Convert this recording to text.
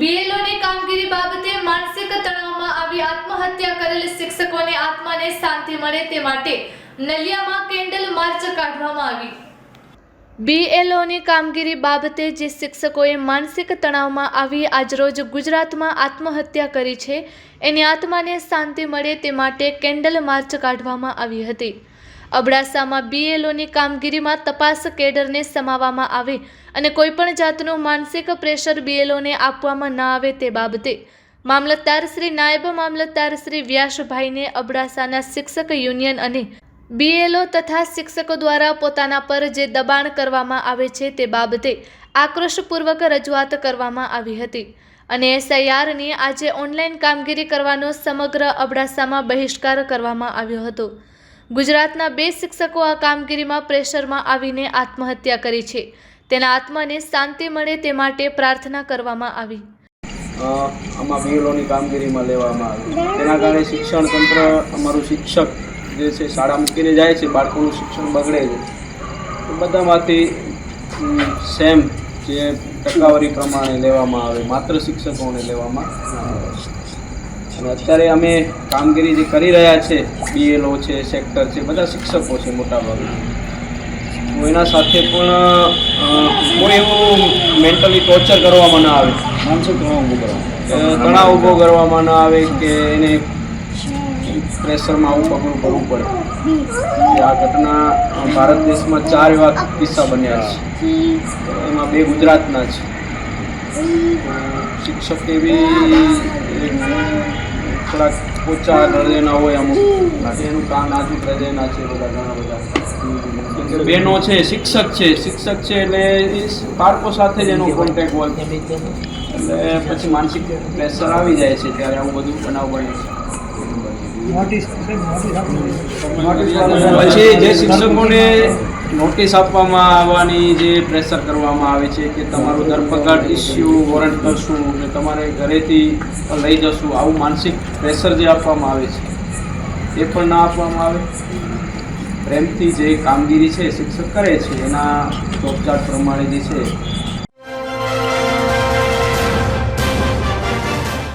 બીએલઓની કામગીરી બાબતે માનસિક તણાવમાં આવી આત્મહત્યા કરેલ શિક્ષકોની આત્માને શાંતિ મળે તે માટે નલિયામાં કેન્ડલ માર્ચ કાઢવામાં આવી. બીએલઓની કામગીરી બાબતે જે શિક્ષકોએ માનસિક તણાવમાં આવી આજરોજ ગુજરાતમાં આત્મહત્યા કરી છે, એની આત્માને શાંતિ મળે તે માટે કેન્ડલ માર્ચ કાઢવામાં આવી હતી. અબડાસામાં બીએલઓની કામગીરીમાં તપાસ કેડરને સમાવવામાં આવે અને કોઈપણ જાતનું માનસિક પ્રેશર બીએલઓને આપવામાં ન આવે તે બાબતે મામલતદાર શ્રી નાયબ મામલતદાર શ્રી વ્યાસભાઈને અબડાસાના શિક્ષક યુનિયન અને બીએલઓ તથા શિક્ષકો દ્વારા પોતાના પર જે દબાણ કરવામાં આવે છે તે બાબતે આક્રોશપૂર્વક રજૂઆત કરવામાં આવી હતી. અને એસઆઈઆરની આજે ઓનલાઈન કામગીરી કરવાનો સમગ્ર અબડાસામાં બહિષ્કાર કરવામાં આવ્યો હતો. ગુજરાતના બે શિક્ષકો આ કામગીરીમાં પ્રેશરમાં આવીને આત્મહત્યા કરી છે. તેના આત્માને શાંતિ મળે તે માટે પ્રાર્થના કરવામાં આવી. આમાં બીએલઓની કામગીરીમાં લેવામાં આવી. તેના કારણે શિક્ષણ તંત્ર અમારું શિક્ષક જે છે શાળા મૂકીને જાય છે, બાળકોનું શિક્ષણ બગડે છે. બધામાંથી સેમ જે ટકાવારી પ્રમાણે લેવામાં આવે, માત્ર શિક્ષકોને લેવામાં આવે. અને અત્યારે અમે કામગીરી જે કરી રહ્યા છે બીએલઓ છે સેક્ટર છે બધા શિક્ષકો છે મોટાભાગના. તો એના સાથે પણ કોઈ એવું મેન્ટલી ટોર્ચર કરવામાં ના આવે. માનસિક તણાવ ઊભો કરવામાં તણાવ ઊભો કરવામાં ના આવે કે એને પ્રેશરમાં આવું પગલું ભરવું પડે. આ ઘટના ભારત દેશમાં ચાર એવા કિસ્સા બન્યા છે. એમાં બે ગુજરાતના છે. શિક્ષક એવી થોડાક ઓછા હૃદયના હોય અમુક. એનું કામ નાજુક હૃદયના છે બધા ઘણા બધા. બેનો બહેનો છે શિક્ષક છે. શિક્ષક છે એટલે એ બાળકો સાથે જ એનો કોન્ટેક્ટ હોય. એટલે પછી માનસિક પ્રેશર આવી જાય છે ત્યારે આવું બધું બનાવ બને છે. પછી જે શિક્ષકોને નોટિસ આપવામાં આવવાની જે પ્રેશર કરવામાં આવે છે કે તમારું ધરપકડ ઇસ્યુ વોરંટ કરશું ને તમારે ઘરેથી લઈ જશું, આવું માનસિક પ્રેશર જે આપવામાં આવે છે, એ પણ ના આપવામાં આવે. પ્રેમથી જે કામગીરી છે શિક્ષક કરે છે, એના જોબચાર્ટ પ્રમાણે જે છે